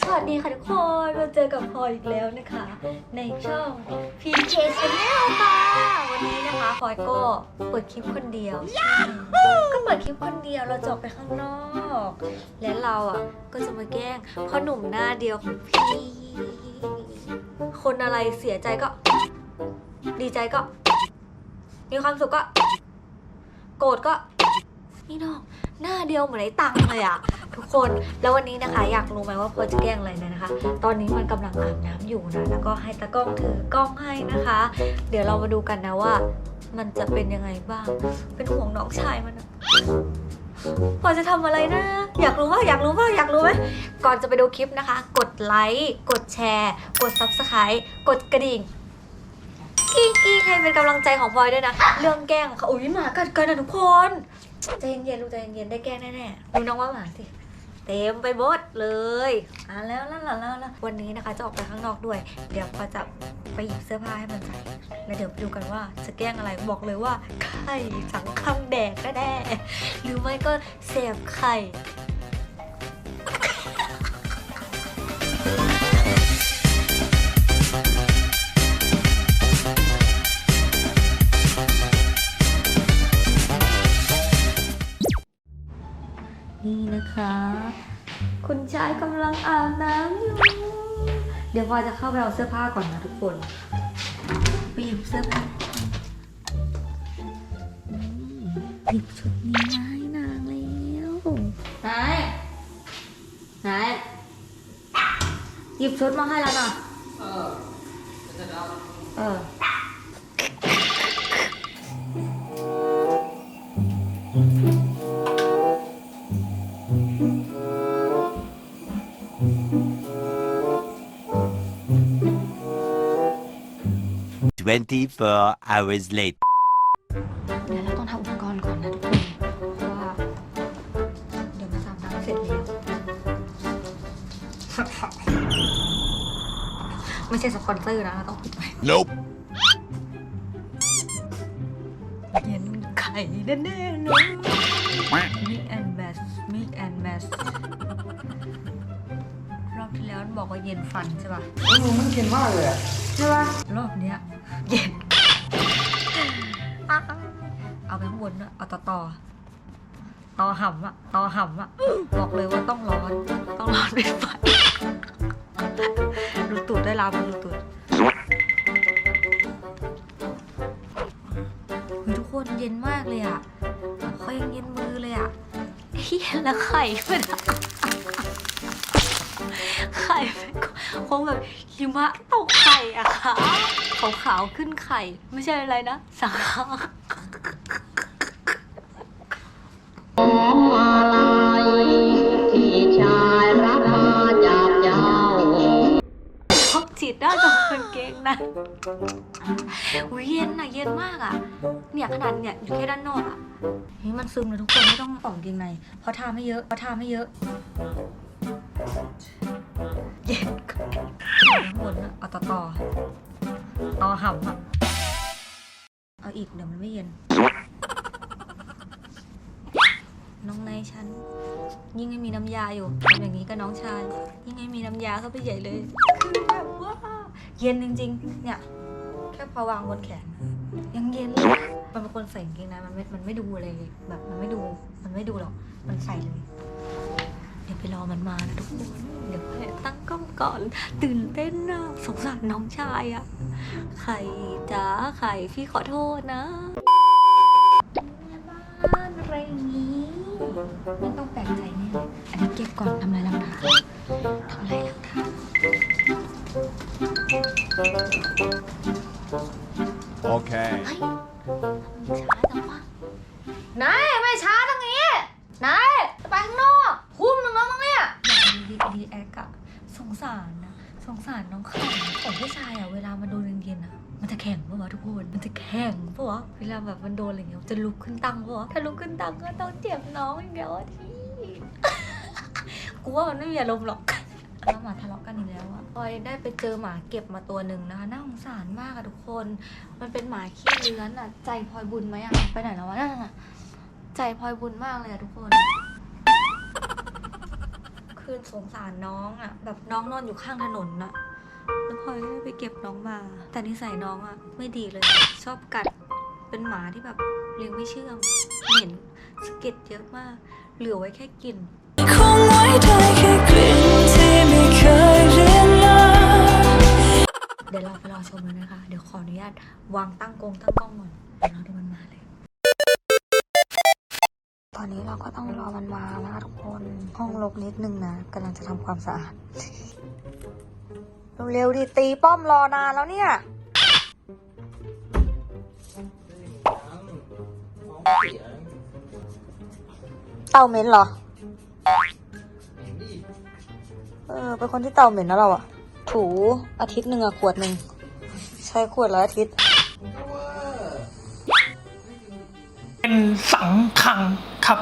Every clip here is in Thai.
สวัสดีค่ะทุกคนมาเจอกับพลอยอีกแล้วนะคะ ในช่อง PK Channel ค่ะวันนี้นะคะพลอยก็เปิดคลิปคนเดียว ก็เปิดคลิปคนเดียวเราจะออกไปข้างนอก และเราอะก็จะมาแกล้งพ่อหนุ่มหน้าเดียวของพี่คนอะไรเสียใจก็ ดีใจก็ มีความสุขก็ โกรธก็นี่น้องหน้าเดียวเหมือนไอ้ตังเลยอะ ทุกคน แล้ววันนี้นะคะอยากรู้ไหมว่าพลอยจะแกล้งอะไรนะคะ ตอนนี้มันกำลังอาบน้ำอยู่นะ แล้วก็ให้ตากล้องถือกล้องให้นะคะ เดี๋ยวเรามาดูกันนะว่า มันจะเป็นยังไงบ้าง เป็นห่วงน้องชายมันะพลอยจะทำอะไรนะ อยากรู้ว่าอยากรู้ว่าอยากรู้ไหมก่อนจะไปดูคลิปนะคะ กดไลค์กดแชร์ กด subscribe กดกระดิ่งกิ๊กกิ๊กให้เป็นกำลังใจของพลอยด้วยนะ เรื่องแกล้งค่ะอุ้ยหมากัดกันนะทุกคนใจเย็นๆลูกใจเย็นๆได้แกล้งแน่ๆดูน้องว่าหมาสิ เต็มไปหมดเลยอะแล้วแล้วแล้วแล้ววันนี้นะคะจะออกไปข้างนอกด้วย เดี๋ยวพอจะไปหยิบเสื้อผ้าให้มันใส่แล้วเดี๋ยวไปดูกันว่าจะแกล้งอะไรบอกเลยว่าไข่สังคำแดกก็แน่หรือไม่ก็เสพไข่ นี่นะคะ คุณชายกำลังอาบน้ำอยู่ เดี๋ยวพลอยจะเข้าไปเอาเสื้อผ้าก่อนนะทุกคน ไปหยิบเสื้อผ้านี่หยิบชุดนี้มาให้นางแล้วไหนไหนหยิบชุดมาให้แล้วนะเออ เออ 24 hours later. เดี๋ยวเราต้องทำอุปกรณ์ก่อนนะทุกคนเพราะว่า เดี๋ยวมาสามน้ำเสร็จแล้ว ไม่ใช่สปอนเซอร์นะเราต้องปิดไว้ Nope. เย็นไข่แน่ๆเลยมิกแอนแมสมิกแอนแมสรอบที่แล้วมันบอกว่าเย็นฟันใช่ป่ะมึงมันกินมากเลยอะใช่ป่ะ รอบเนี้ย เย็น เอาไปข้างบนด้วยเอาต่อต่อต่อห่ำอะต่อห่ำอะบอกเลยว่าต้องร้อน ต้องร้อนเป็นไฟดูตูดได้ลาวดูตูดเฮ้ยทุกคนเย็นมากเลยอะเขายังเย็นมือเลยอะเฮียแล้วไข่มันะ ไข่มันก็คงแบบหิมะตกไข่อะค่ะขาวๆขึ้นไข่ ไม่ใช่อะไรนะสังขารที่ชายรับมาจากเจ้าพกจิตได้ตรงกางเกงในอุ้ยเย็นอะเย็นมากอะเนี่ยขนาดเนี่ยอยู่แค่ด้านนอกอะเฮ้ยมันซึมนะทุกคนไม่ต้องป่องเกงในเพราะทาไม่เยอะเพราะทาไม่เยอะ เย็นข้างบนอะเอาต่อต่อต่อห่ำอะเอาอีกเดี๋ยวมันไม่เย็น น้องในายฉัน ยิ่งไม่มีน้ำยาอยู่ทำอย่างนี้กับน้องชาย ยิ่งไม่มีน้ำยาเข้าไปใหญ่เลยคือแบบว่าเย็นจริง ๆ เนี่ย แค่พอวางบนแขน ยังเย็นเลยมันเป็นคนใส่กางเกงในมันไม่มันไม่ดูอะไรเลยแบบมันไม่ดู มันไม่ดูหรอก มันใส่เลย ไปรอมันมานะทุกคน เดี๋ยวให้ตั้งกล้องก่อน ตื่นเต้นนะสงสารน้องชายอะไข่จ๋าไข่พี่ขอโทษนะบ้านอะไรอย่างนี้ ไม่ต้องแปลกใจแน่อันนี้เก็บก่อนทำลายหลักฐานทำลายหลักฐาน Okay. เฮ้ย แบบมันโดนอะไรเงี้ยจะลุกขึ้นตั้งปะวะถ้าลุกขึ้นตั้งก็ต้องเจ็บน้องอย่างเดียวอะที่กูว่ามันไม่มีอารมณ์หรอกแล้วหมาทะเลาะกันอีกแล้วอะพลอยได้ไปเจอหมาเก็บมาตัวหนึ่งนะคะน่าสงสารมากอะทุกคน มันเป็นหมาขี้เลื้อนอะใจพลอยบุญไหมอะไปไหนแล้ววะนั่นน่ะใจพลอยบุญมากเลยอะทุกคน คือคืนสงสารน้องอะแบบน้องนอนอยู่ข้างถนนอะแล้วพลอยก็ไปเก็บน้องมา แต่นิสัยน้องอะไม่ดีเลย ชอบกัด เป็นหมาที่แบบเลี้ยงไม่เชื่องเหม็นสะเก็ดเยอะมาก เหลือไว้แค่กลิ่นคงไว้ได้แค่กลิ่นที่ไม่เคยเรียนเลยเดี๋ยวเราไปรอชมเลยนะคะ เดี๋ยวขออนุญาตวางตั้งกงตั้งกล้องก่อนเดี๋ยวเราดูมันมาเลย ตอนนี้เราก็ต้องรอมันมานะคะทุกคน ห้องรกนิดนึงนะกำลังจะทำความสะอาด เร็วๆดิตีป้อมรอนานแล้วเนี่ย เต่าเหม็นเหรอ เออ เป็นคนที่เต่าเหม็นนะเราอะถูอาทิตย์หนึ่งอะขวดหนึ่ง ใช้ขวดละอาทิตย์ เป็นสังขังครับ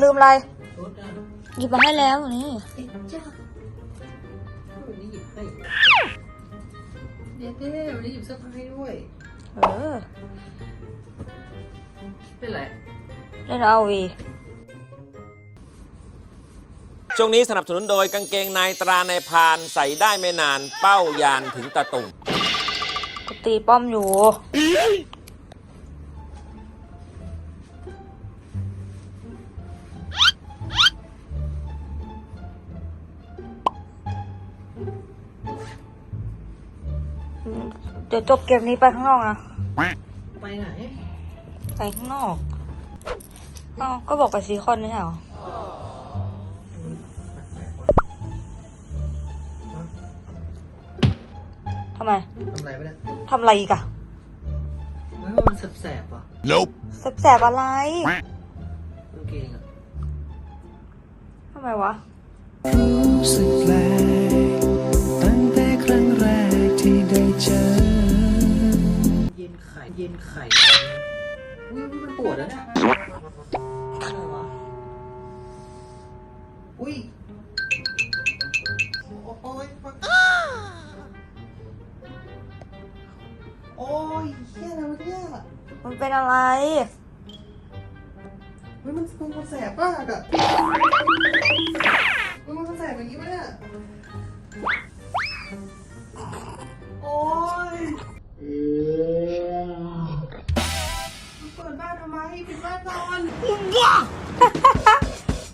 ลืมอะไร หยิบมาให้แล้วนี่เดี๋ยวเต้วันนี้หยิบเสื้อผ้าให้ด้วย เออ เป็นไร เล่นเอาวีช่วงนี้สนับสนุนโดยกางเกงในตราในพรานใส่ได้ไม่นานเป้ายานถึงตะตุ่มกูตีป้อมอยู่ เดี๋ยวจบเกมนี้ไปข้างนอกนะ ไปไหน ไปข้างนอกอ้าวก็บอกไปซีคอนไม่ใช่เหรอทำไมทำไรไม่ได้ทำอะไรอีกอะไม่ว่ามันแสบๆอะ Nope. แสบๆอะไร กางเกงอะทำไมวะ รู้สึกแปลกตั้งแต่ครั้งแรกที่ได้เจอ เย็นไข่ เย็นไข่อุ้ย มันปวดแล้วเนี่ยอะไรวะอุ้ยโอ้ยมันโอ้ยเฮียอะไรวะเนี่ยมันเป็นอะไรเฮ้ยมันมันมันแสบมากอะมันมันแสบอย่างนี้ปะเนี่ย เ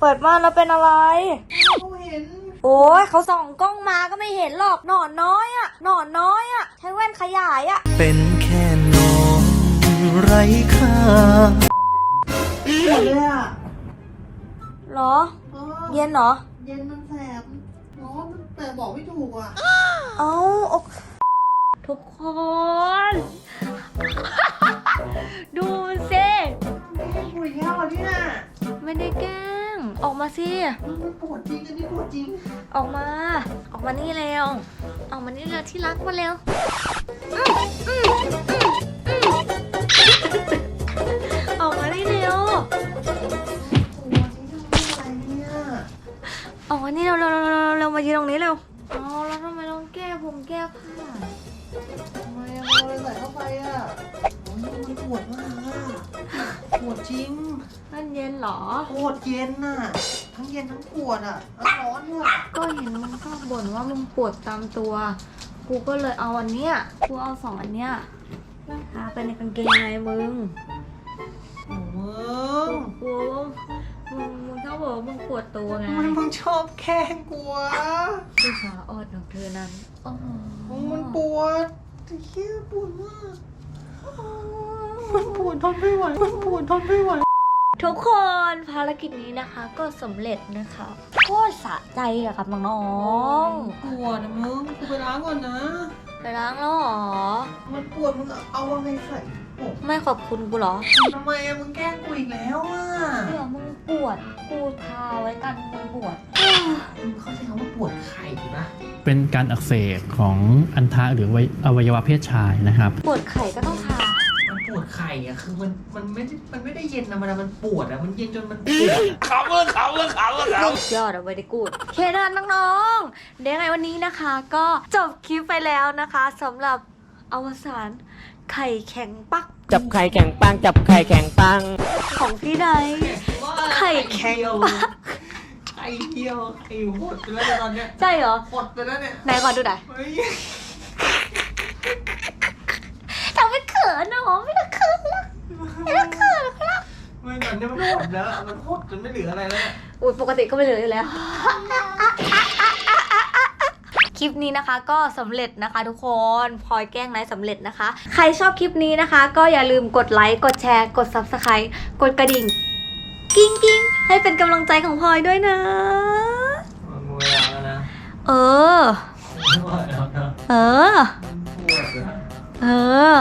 ปิดม่านแล้วเป็นอะไรเขาเห็นโอ้ยเขาส่องกล้องมาก็ไม่เห็นหรอกหนอนน้อยอะหนอนน้อยอะใช้แว่นขยายอะเป็นแค่นอนไร้ค่าปวดเลยอะเหรอเออเย็นเหรอ เย็นมันแสบร้อนมันแต่บอกไม่ถูกอะ เอ้าอกทุกคน ดูสิไม่ ให้ปวดแล้วอะเนี่ยไม่ได้แกล้ง ออกมาสิ มันปวดจริงอันนี้ปวดจริงออกมา ออกมานี่เร็ว ออกมานี่เร็วที่รักมาเร็วอืมอืมอืม หรอปวดเย็นน่ะ ทั้งเย็นทั้งปวดอะแล้วร้อนด้วยก็เห็นมึงชอบบ่นว่ามึงปวดตามตัว กูก็เลยเอาอันเนี้ย กูเอาสองอันเนี้ยทาไปในกางเกงในมึงโอ้มึงกูว่ามึงมึงชอบบอกว่ามึงปวดตัวไงทำไมมึงชอบแกล้งกูวะผู้ชาออดของเธอนั้นอ๋อมึงมันปวดไอ้เหี้ยปวดมากมันปวดทนไม่ไหวมันปวดทนไม่ไหว ทุกคนภารกิจนี้นะคะก็สำเร็จนะคะโคตรสะใจอะครับน้องปวดนะมึงกูไปล้างก่อนนะ ๆไปล้างแล้วเหรอ มันปวดมึงเอาอะไรใส่โอ้ไม่ขอบคุณกูเหรอทำไมอะมึงแกล้งกูอีกแล้วอะเผื่อมึงปวดกูทาไว้กันมึงปวด มึงเข้าใจคำว่าปวดไข่ปะเป็นการอักเสบของอันทะหรือวัยอวัยวะเพศชายนะครับ ปวดไข่ก็ต้องทามันปวด ไข่อะคือมันมันไม่ได้มันไม่ได้เย็นนะมันมันปวดอะมันเย็นจนมันปวดอะเขาเออเขาเออเขาเออเขายอดอะไว้ได้กูดเคนั้นน้องๆเดี๋ยวยังไงวันนี้นะคะ ก็จบคลิปไปแล้วนะคะสำหรับอวสานไข่แข็งปักจับไข่แข็งปัง จับไข่แข็งปัง ของพี่ได ไข่แข็งปักข่เหี่ยวไข่หดไปแล้วเนี่ยตอนเนี้ยใช่เหรอ หดไปแล้วเนี่ยไหนขอดูหน่อย เฮ้ย ทำไม่เขินนะหรอไม่ต้องเขินละไม่ต้องเขินละไม่ตอนเนี้ยมันหดแล้ว มันหดจนไม่เหลืออะไรแล้วเนี่ยอุ้ยปกติก็ไม่เหลืออยู่แล้ว คลิปนี้นะคะก็สำเร็จนะคะทุกคนพลอยแกล้งไลฟ์สำเร็จนะคะ ใครชอบคลิปนี้นะคะ ก็อย่าลืมกดไลค์กดแชร์ กด Subscribe กดกระดิ่ง กิ้งกิ้งให้เป็นกำลังใจของพลอยด้วยนะมันเวลาแล้วนะเออไม่ไหวแล้วนะเออปวดแล้วเออ